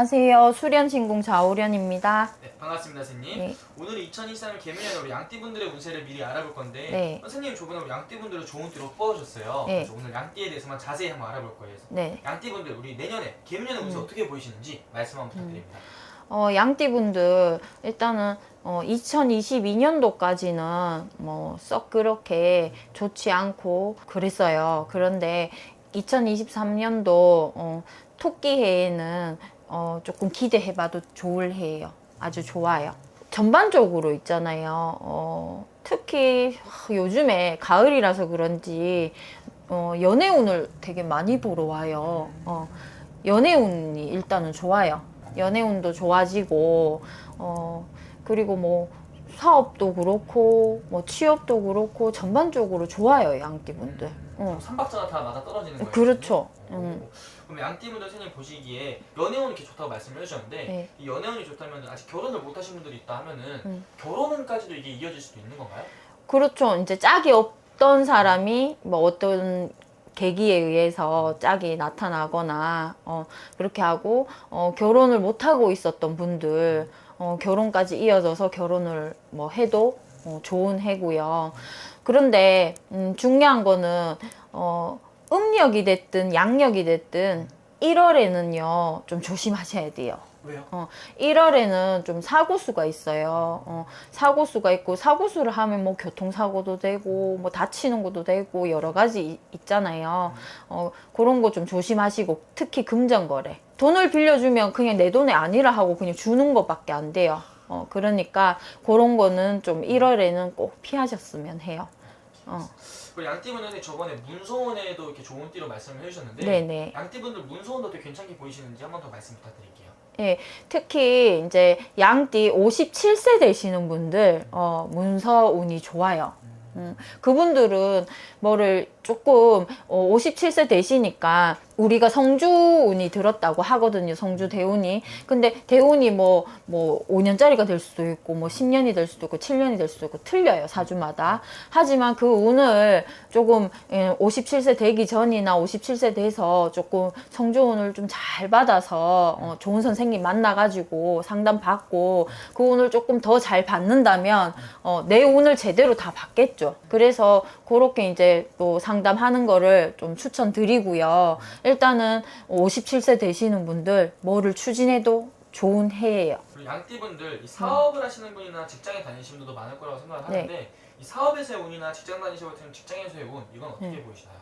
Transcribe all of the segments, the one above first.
안녕하세요. 수련신공 좌우련입니다. 네, 반갑습니다, 선생님. 네. 오늘은 2023년 개미년 우리 양띠분들의 운세를 미리 알아볼 건데 네. 선생님 저번에 우리 양띠분들을 좋은 띠로 뽑아주셨어요. 네. 그래서 오늘 양띠에 대해서만 자세히 한번 알아볼 거예요. 그래서 네. 양띠분들 우리 내년에 개미년의 운세 음. 어떻게 보이시는지 말씀 한번 부탁드립니다. 어, 양띠분들 일단은 어, 2022년도까지는 뭐 썩 그렇게 좋지 않고 그랬어요. 그런데 2023년도 어, 토끼 해에는 어, 조금 기대해봐도 좋을 해예요. 아주 좋아요. 전반적으로 있잖아요. 어, 특히 하, 요즘에 가을이라서 그런지 어, 연애운을 되게 많이 보러 와요. 어, 연애운이 일단은 좋아요. 연애운도 좋아지고 어 그리고 뭐 사업도 그렇고 뭐 취업도 그렇고 전반적으로 좋아요 양띠분들. 어. 삼박자가 다 맞아 떨어지는 거예요. 그렇죠. 음. 오. 그럼 양띠분들 선생님 보시기에 연애운 이렇게 좋다고 말씀을 해주셨는데 네. 이 연애운이 좋다면 아직 결혼을 못 하신 분들이 있다 하면은 음. 결혼은까지도 이게 이어질 수도 있는 건가요? 그렇죠. 이제 짝이 없던 사람이 뭐 어떤 계기에 의해서 짝이 나타나거나 어, 그렇게 하고 어, 결혼을 못 하고 있었던 분들 어, 결혼까지 이어져서 결혼을 뭐 해도 어, 좋은 해고요. 그런데 음, 중요한 거는 어, 음력이 됐든 양력이 됐든 1월에는요 좀 조심하셔야 돼요. 왜요? 1월에는 좀 사고 수가 있어요. 어, 사고 수가 있고 사고 수를 하면 뭐 교통사고도 되고 뭐 다치는 것도 되고 여러 가지 이- 있잖아요. 어, 그런 거 좀 조심하시고 특히 금전거래. 돈을 빌려주면 그냥 내 돈이 아니라 하고 그냥 주는 것밖에 안 돼요. 어, 그러니까 그런 거는 좀 1월에는 꼭 피하셨으면 해요. 어, 그리고 양띠분들이 저번에 문소원에도 이렇게 좋은 띠로 말씀을 해주셨는데 네네. 양띠분들 문소원도 되게 괜찮게 보이시는지 한 번 더 말씀 부탁드릴게요. 특히 이제 양띠 57세 되시는 분들 어, 문서 운이 좋아요. 음, 그분들은 뭐를 조금 어, 57세 되시니까 우리가 성주 운이 들었다고 하거든요. 성주 대운이. 근데 대운이 뭐, 뭐 5년짜리가 될 수도 있고 뭐 10년이 될 수도 있고 7년이 될 수도 있고 틀려요. 사주마다. 하지만 그 운을 조금 예, 57세 되기 전이나 57세 돼서 조금 성주 운을 좀 잘 받아서 어, 좋은 선생님 만나가지고 상담 받고 그 운을 조금 더 잘 받는다면 어, 내 운을 제대로 다 받겠죠. 그래서 그렇게 이제 또 상담하는 거를 좀 추천드리고요. 일단은 57세 되시는 분들 뭐를 추진해도 좋은 해예요. 그리고 양띠분들 이 사업을 하시는 분이나 직장에 다니시는 분들도 많을 거라고 생각을 네. 하는데 이 사업에서의 운이나 직장 다니시고 같은 직장에서의 운 이건 어떻게 네. 보이시나요?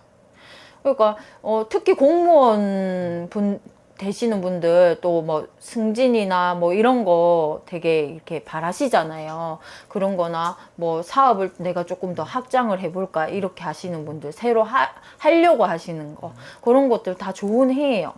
그러니까 어, 특히 공무원 분 되시는 분들 또 뭐 승진이나 뭐 이런 거 되게 이렇게 바라시잖아요. 그런 거나 뭐 사업을 내가 조금 더 확장을 해볼까 이렇게 하시는 분들 새로 하, 하려고 하시는 거 그런 것들 다 좋은 해예요.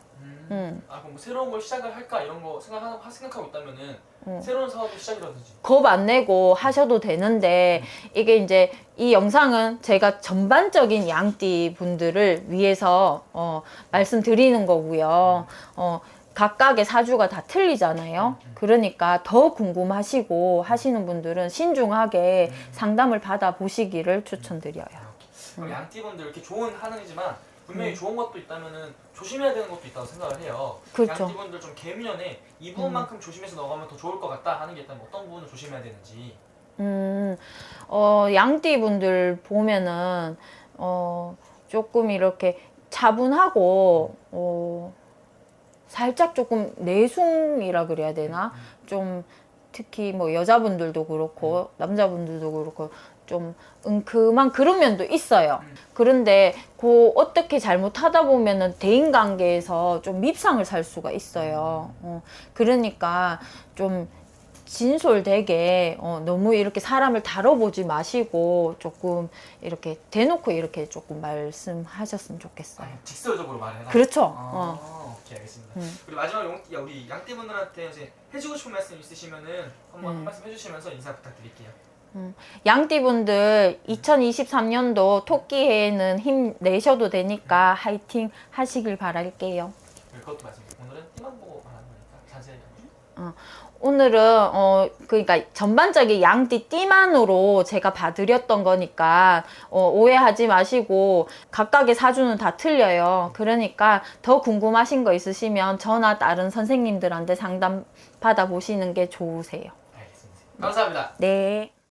음. 음. 아 그럼 뭐 새로운 걸 시작을 할까 이런 거 생각하, 생각하고 있다면은 음. 새로운 사업의 시작이라든지 겁 안 내고 하셔도 되는데 이게 이제 이 영상은 제가 전반적인 양띠 분들을 위해서 어, 말씀드리는 거고요. 어, 각각의 사주가 다 틀리잖아요. 그러니까 더 궁금하시고 하시는 분들은 신중하게 상담을 받아 보시기를 추천드려요. 그럼 음. 양띠분들 이렇게 좋은 하늘이지만 분명히 좋은 것도 있다면은 조심해야 되는 것도 있다고 생각을 해요. 그렇죠. 양띠분들 좀 개미년에 이 부분만큼 조심해서 넘어가면 더 좋을 것 같다 하는 게 있다면 어떤 부분을 조심해야 되는지. 음, 어, 양띠 분들 보면은, 어, 조금 이렇게 차분하고, 어, 살짝 조금 내숭이라 그래야 되나? 좀, 특히 뭐 여자분들도 그렇고, 남자분들도 그렇고, 좀 은큼한 그런 면도 있어요. 그런데 그 어떻게 잘못하다 보면은 대인 관계에서 좀 밉상을 살 수가 있어요. 어, 그러니까 좀 진솔되게 어, 너무 이렇게 사람을 다뤄보지 마시고 조금 이렇게 대놓고 이렇게 조금 말씀하셨으면 좋겠어요. 아, 직설적으로 말해라. 그렇죠. 아, 어. 오케이 알겠습니다. 음. 그리고 마지막으로 용- 야, 우리 양띠분들한테 이제 해주고 싶은 말씀 있으시면은 한번 음. 한 말씀 해주시면서 인사 부탁드릴게요. 양띠분들 2023년도 토끼해에는 힘 내셔도 되니까 화이팅 하시길 바랄게요. 네, 그것도 말씀드리고 오늘은 띠만 보고 말하는 거니까 자세히. 어, 오늘은 어 그러니까 전반적인 양띠 띠만으로 제가 봐드렸던 거니까 어, 오해하지 마시고 각각의 사주는 다 틀려요. 그러니까 더 궁금하신 거 있으시면 저나 다른 선생님들한테 상담 받아 보시는 게 좋으세요. 알겠습니다. 감사합니다. 네.